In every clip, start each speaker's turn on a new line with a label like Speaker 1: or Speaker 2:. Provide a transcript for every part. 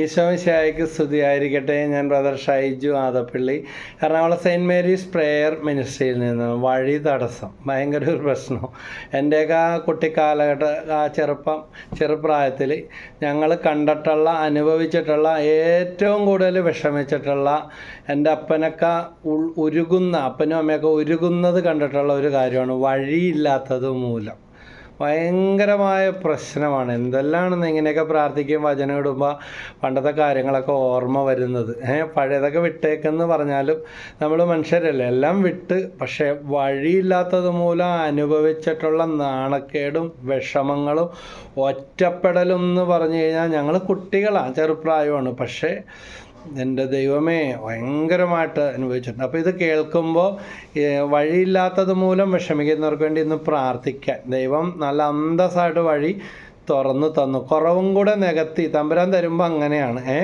Speaker 1: ഈശോമിശായിക്ക് സ്തുതിയായിരിക്കട്ടെ. ഞാൻ brother Shaiju Adappally. Ernakulam saint Mary's prayer മിനിസ്ട്രിയിൽ നിന്ന് വഴി തടസ്സം. ഭയങ്കര ഒരു പ്രശ്നം. എന്റെയൊക്കെ ആ കുട്ടിക്കാലഘട്ട ആ ചെറുപ്പം ചെറുപ്രായത്തിൽ ഞങ്ങൾ കണ്ടിട്ടുള്ള അനുഭവിച്ചിട്ടുള്ള ഏറ്റവും കൂടുതൽ വിഷമിച്ചിട്ടുള്ള എന്റെ അപ്പനൊക്കെ ഉരുകുന്ന അപ്പനും അമ്മയൊക്കെ ഉരുകുന്നത് കണ്ടിട്ടുള്ള ഒരു കാര്യമാണ് വഴിയില്ലാത്തത് മൂലം. ഭയങ്കരമായ പ്രശ്നമാണ്. എന്തെല്ലാമാണെന്ന് ഇങ്ങനെയൊക്കെ പ്രാർത്ഥിക്കുകയും വചനം ഇടുമ്പോൾ പണ്ടത്തെ കാര്യങ്ങളൊക്കെ ഓർമ്മ വരുന്നത്. ഏഹ് പഴയതൊക്കെ വിട്ടേക്കെന്ന് പറഞ്ഞാലും നമ്മൾ മനുഷ്യരല്ലേ? എല്ലാം വിട്ട് പക്ഷേ വഴിയില്ലാത്തത് മൂലം അനുഭവിച്ചിട്ടുള്ള നാണക്കേടും വിഷമങ്ങളും ഒറ്റപ്പെടലും എന്ന് പറഞ്ഞു കഴിഞ്ഞാൽ ഞങ്ങൾ കുട്ടികളാണ് ചെറുപ്രായമാണ്. പക്ഷേ എന്റെ ദൈവമേ ഭയങ്കരമായിട്ട് അനുഭവിച്ചിട്ടുണ്ട്. അപ്പോൾ ഇത് കേൾക്കുമ്പോൾ ഏഹ്, വഴിയില്ലാത്തത് മൂലം വിഷമിക്കുന്നവർക്ക് വേണ്ടി ഇന്ന് പ്രാർത്ഥിക്കാൻ ദൈവം നല്ല അന്തസ്സായിട്ട് വഴി തുറന്നു തന്നു. കുറവും കൂടെ നികത്തി തമ്പുരാൻ തരുമ്പോൾ അങ്ങനെയാണ്. ഏ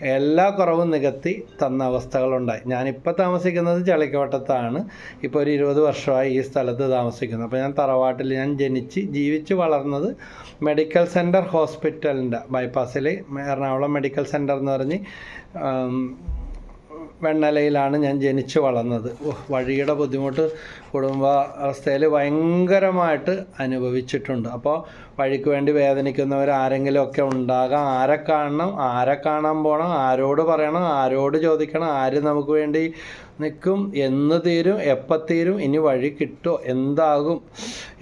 Speaker 1: എല്ലാ കുറവും നികത്തി തന്ന അവസ്ഥകളുണ്ടായി. ഞാനിപ്പോൾ താമസിക്കുന്നത് ചളിക്കവട്ടത്താണ് ഇപ്പോൾ ഒരു ഇരുപത് വർഷമായി ഈ സ്ഥലത്ത് താമസിക്കുന്നത് അപ്പോൾ ഞാൻ തറവാട്ടിൽ ഞാൻ ജനിച്ച് ജീവിച്ച് വളർന്നത് മെഡിക്കൽ സെന്റർ ഹോസ്പിറ്റലിന്റെ ബൈപ്പാസിൽ എറണാകുളം മെഡിക്കൽ സെന്റർ എന്ന് പറഞ്ഞ് വെണ്ണലയിലാണ് ഞാൻ ജനിച്ചു വളർന്നത്. വഴിയുടെ ബുദ്ധിമുട്ട് കുടുംബ അവസ്ഥയിൽ ഭയങ്കരമായിട്ട് അനുഭവിച്ചിട്ടുണ്ട്. അപ്പോൾ വഴിക്ക് വേണ്ടി വേദനിക്കുന്നവർ ആരെങ്കിലും ഒക്കെ ഉണ്ടാകാം. ആരെ കാണണം? ആരെ കാണാൻ പോകണം ആരോട് പറയണം? ആരോട് ചോദിക്കണം? ആര് നമുക്ക് വേണ്ടി നിൽക്കും എന്ന് തീരും? എപ്പോൾ തീരും? ഇനി വഴി കിട്ടുമോ എന്താകും?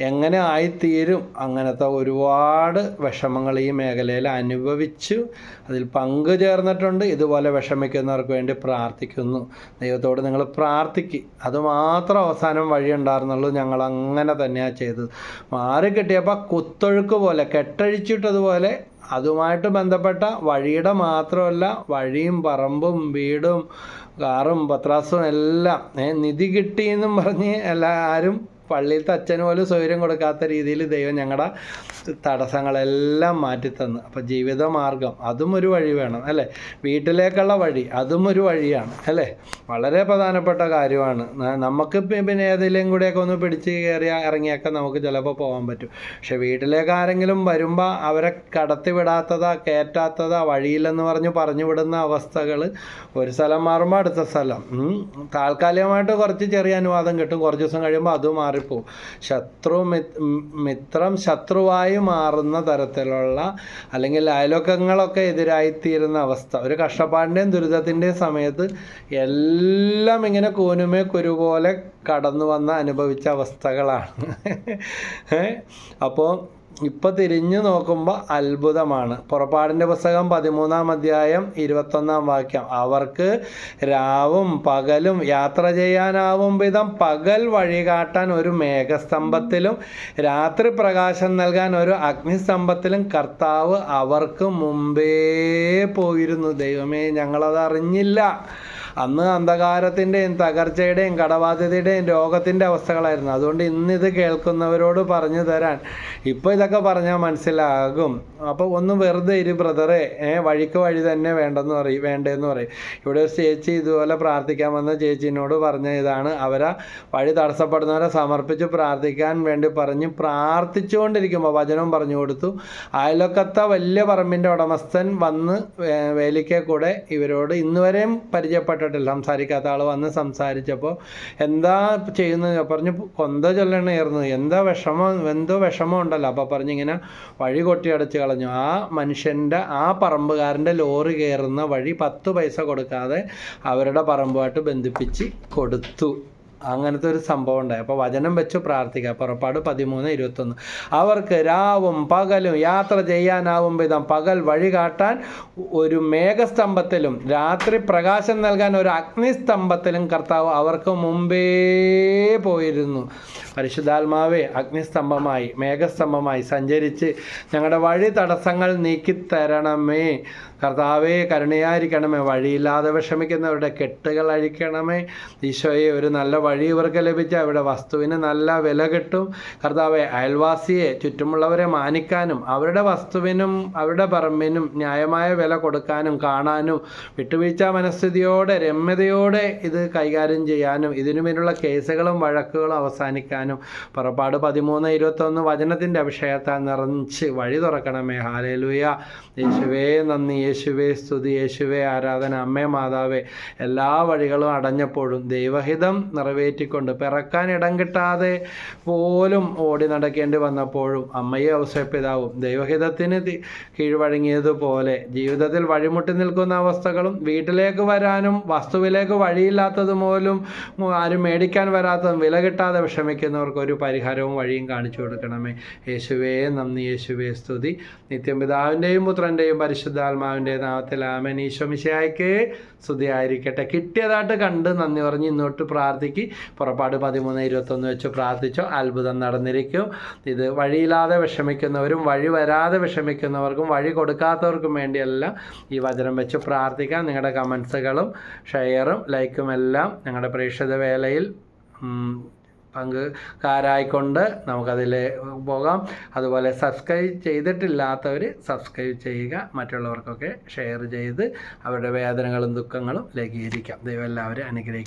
Speaker 1: എങ്ങനെ ആയിത്തീരും? അങ്ങനത്തെ ഒരുപാട് വിഷമങ്ങൾ ഈ മേഖലയിൽ അനുഭവിച്ചു. അതിൽ പങ്കു ചേർന്നിട്ടുണ്ട്. ഇതുപോലെ വിഷമിക്കുന്നവർക്ക് വേണ്ടി പ്രാർത്ഥിക്കുന്നു. ദൈവത്തോട് നിങ്ങൾ പ്രാർത്ഥിക്കുക അതുമാത്രം അവസാനം വഴി ഉണ്ടായിരുന്നുള്ളൂ ഞങ്ങൾ അങ്ങനെ തന്നെയാണ് ചെയ്തത്. മാറി കിട്ടിയപ്പോൾ കുത്തൊഴുക്ക് പോലെ കെട്ടഴിച്ചിട്ടതുപോലെ അതുമായിട്ട് ബന്ധപ്പെട്ട വഴിയുടെ മാത്രമല്ല വഴിയും പറമ്പും വീടും കാറും പത്രാസും എല്ലാം. നിധി കിട്ടിയെന്നും പറഞ്ഞ് എല്ലാവരും പള്ളിയിലത്തെ അച്ഛന് പോലും സൗകര്യം കൊടുക്കാത്ത രീതിയിൽ ദൈവം ഞങ്ങളുടെ തടസ്സങ്ങളെല്ലാം മാറ്റിത്തന്നു. അപ്പോൾ ജീവിതമാർഗം അതും ഒരു വഴി വേണം അല്ലേ? വീട്ടിലേക്കുള്ള വഴി അതും ഒരു വഴിയാണ് അല്ലേ? വളരെ പ്രധാനപ്പെട്ട കാര്യമാണ്. നമുക്ക് പിന്നെ ഏതെങ്കിലും കൂടെയൊക്കെ ഒന്ന് പിടിച്ച് കയറി ഇറങ്ങിയൊക്കെ നമുക്ക് ചിലപ്പോൾ പോകാൻ പറ്റും. പക്ഷെ വീട്ടിലേക്ക് ആരെങ്കിലും വരുമ്പോൾ അവരെ കടത്തി വിടാത്തതാ കയറ്റാത്തതാ വഴിയില്ലെന്ന് പറഞ്ഞ് പറഞ്ഞു വിടുന്ന അവസ്ഥകൾ ഒരു സ്ഥലം മാറുമ്പോൾ അടുത്ത സ്ഥലം. താൽക്കാലികമായിട്ട് കുറച്ച് ചെറിയ അനുവാദം കിട്ടും. കുറച്ച് ദിവസം കഴിയുമ്പോൾ അത് മാറിപ്പോവും. ശത്രു മിത്- മിത്രം ശത്രുവായി മാറുന്ന തരത്തിലുള്ള അല്ലെങ്കിൽ അയലോക്കങ്ങളൊക്കെ എതിരായിത്തീരുന്ന അവസ്ഥ. ഒരു കഷ്ടപ്പാടിന്റെയും ദുരിതത്തിന്റെയും സമയത്ത് എല്ലാം ഇങ്ങനെ കൂനുമേ കുരുപോലെ കടന്നു വന്ന അനുഭവിച്ച അവസ്ഥകളാണ്. അപ്പോൾ ഇപ്പോൾ തിരിഞ്ഞു നോക്കുമ്പോൾ അത്ഭുതമാണ്. പുറപ്പാടിന്റെ പുസ്തകം പതിമൂന്നാം അധ്യായം ഇരുപത്തൊന്നാം വാക്യം. അവർക്ക് രാവും പകലും യാത്ര ചെയ്യാനാവും വിധം പകൽ വഴി കാട്ടാൻ ഒരു മേഘസ്തംഭത്തിലും രാത്രി പ്രകാശം നൽകാൻ ഒരു അഗ്നിസ്തംഭത്തിലും കർത്താവ് അവർക്ക് മുമ്പേ പോയിരുന്നു. ദൈവമേ ഞങ്ങളത് അറിഞ്ഞില്ല അന്ന് അന്ധകാരത്തിന്റെയും തകർച്ചയുടെയും കടബാധ്യതയുടെയും രോഗത്തിന്റെ അവസ്ഥകളായിരുന്നു. അതുകൊണ്ട് ഇന്നിത് കേൾക്കുന്നവരോട് പറഞ്ഞു തരാൻ. ഇപ്പോൾ ഇതൊക്കെ പറഞ്ഞാൽ മനസ്സിലാകും. അപ്പോൾ ഒന്ന് വെറുതെ ഇരു ബ്രദറെ വഴിക്ക് വഴി തന്നെ വേണ്ടെന്ന് പറയും വേണ്ടതെന്ന് പറയും. ഇവിടെ ഒരു ചേച്ചി ഇതുപോലെ പ്രാർത്ഥിക്കാൻ വന്ന ചേച്ചിനോട് പറഞ്ഞ ഇതാണ്. അവരെ വഴി തടസ്സപ്പെടുന്നവരെ സമർപ്പിച്ച് പ്രാർത്ഥിക്കാൻ വേണ്ടി പറഞ്ഞ് പ്രാർത്ഥിച്ചുകൊണ്ടിരിക്കുമ്പോൾ വചനം പറഞ്ഞു കൊടുത്തു. അയലൊക്കത്തെ വലിയ പറമ്പിന്റെ ഉടമസ്ഥൻ വന്ന് വേലിക്കെ കൂടെ ഇവരോട് ഇന്നുവരെയും പരിചയപ്പെട്ടിട്ടില്ല സംസാരിക്കാത്ത ആൾ വന്ന് സംസാരിച്ചപ്പോൾ എന്താ ചെയ്യുന്നത്? പറഞ്ഞു കൊന്ത ചൊല്ലണമായിരുന്നു എന്താ വിഷമം? എന്തോ വിഷമം ഉണ്ടല്ലോ. അപ്പോൾ പറഞ്ഞ് ഇങ്ങനെ വഴി കൊട്ടി അടച്ച് കളഞ്ഞു. ആ മനുഷ്യന്റെ ആ പറമ്പുകാരന്റെ ലോറി കയറുന്ന വഴി പത്ത് പൈസ കൊടുക്കാതെ അവരുടെ പറമ്പുമായിട്ട് ബന്ധിപ്പിച്ച് കൊടുത്തു. അങ്ങനത്തെ ഒരു സംഭവം ഉണ്ടായി. അപ്പോൾ വചനം വെച്ച് പ്രാർത്ഥിക്കുക. പുറപ്പാട് പതിമൂന്ന് ഇരുപത്തൊന്ന്. അവർക്ക് രാവും പകലും യാത്ര ചെയ്യാനാവും വിധം പകൽ വഴി കാട്ടാൻ ഒരു മേഘസ്തംഭത്തിലും രാത്രി പ്രകാശം നൽകാൻ ഒരു അഗ്നിസ്തംഭത്തിലും കർത്താവ് അവർക്ക് മുമ്പേ പോയിരുന്നു. പരിശുദ്ധാത്മാവേ അഗ്നിസ്തംഭമായി മേഘസ്തംഭമായി സഞ്ചരിച്ച് ഞങ്ങളുടെ വഴി തടസ്സങ്ങൾ നീക്കിത്തരണമേ കർത്താവേ കരുണയായിരിക്കണമേ. വഴിയില്ലാതെ വിഷമിക്കുന്നവരുടെ കെട്ടുകൾ അഴിക്കണമേ. ഈശോയെ ഒരു നല്ല വഴി ഇവർക്ക് ലഭിച്ച അവരുടെ വസ്തുവിന് നല്ല വില കിട്ടും. കർത്താവെ അയൽവാസിയെ ചുറ്റുമുള്ളവരെ മാനിക്കാനും അവരുടെ വസ്തുവിനും അവരുടെ പറമ്പിനും ന്യായമായ വില കൊടുക്കാനും കാണാനും വിട്ടുവീഴ്ച മനസ്ഥിതിയോടെ രമ്യതയോടെ ഇത് കൈകാര്യം ചെയ്യാനും ഇതിനുമേലുള്ള കേസുകളും വഴക്കുകളും അവസാനിക്കാനും പുറപ്പാട് പതിമൂന്ന് ഇരുപത്തൊന്ന് വചനത്തിന്റെ അഭിഷേകത്താൽ നിറഞ്ഞ് വഴി തുറക്കണമേ. ഹാലേലുയ യേശുവേ നന്ദി. യേശുവേ സ്തുതി. യേശുവേ ആരാധന. അമ്മേ മാതാവേ എല്ലാ വഴികളും അടഞ്ഞപ്പോഴും ദൈവഹിതം നിറവേറ്റിക്കൊണ്ട് പിറക്കാൻ ഇടം കിട്ടാതെ പോലും ഓടി നടക്കേണ്ടി വന്നപ്പോഴും അമ്മയെ അവസരപ്പിതാവും ദൈവഹിതത്തിന് കീഴ്വഴങ്ങിയതുപോലെ ജീവിതത്തിൽ വഴിമുട്ടി നിൽക്കുന്ന അവസ്ഥകളും വീട്ടിലേക്ക് വരാനും വസ്തുവിലേക്ക് വഴിയില്ലാത്തതുപോലും ആരും മേടിക്കാൻ വരാത്തതും വില കിട്ടാതെ വിഷമിക്കുന്നവർക്ക് ഒരു പരിഹാരവും വഴിയും കാണിച്ചു കൊടുക്കണമേ. യേശുവേ നന്ദി യേശുവേ സ്തുതി. നിത്യം പിതാവിന്റെയും പുത്രന്റെയും പരിശുദ്ധാത്മാവിന്റെയും നാമത്തിൽ ആമൻ. ഈശോമിശായ്ക്ക് സ്തുതിയായിരിക്കട്ടെ. കിട്ടിയതായിട്ട് കണ്ട് നന്ദി പറഞ്ഞ് ഇന്നോട്ട് പ്രാർത്ഥിക്ക്. പുറപ്പാട് പതിമൂന്ന് ഇരുപത്തൊന്ന് വെച്ച് പ്രാർത്ഥിച്ചോ. അത്ഭുതം നടന്നിരിക്കും. ഇത് വഴിയില്ലാതെ വിഷമിക്കുന്നവരും വഴി വരാതെ വിഷമിക്കുന്നവർക്കും വഴി കൊടുക്കാത്തവർക്കും വേണ്ടിയെല്ലാം ഈ വചനം വെച്ച് പ്രാർത്ഥിക്കാം. നിങ്ങളുടെ കമൻസുകളും ഷെയറും ലൈക്കും എല്ലാം ഞങ്ങളുടെ പ്രേക്ഷിത വേളയിൽ പങ്കുകാരായിക്കൊണ്ട് നമുക്കതിൽ പോകാം. അതുപോലെ സബ്സ്ക്രൈബ് ചെയ്തിട്ടില്ലാത്തവർ സബ്സ്ക്രൈബ് ചെയ്യുക. മറ്റുള്ളവർക്കൊക്കെ ഷെയർ ചെയ്ത് അവരുടെ വേദനകളും ദുഃഖങ്ങളും ലഘീകരിക്കാം. ദൈവം എല്ലാവരും അനുഗ്രഹിക്കും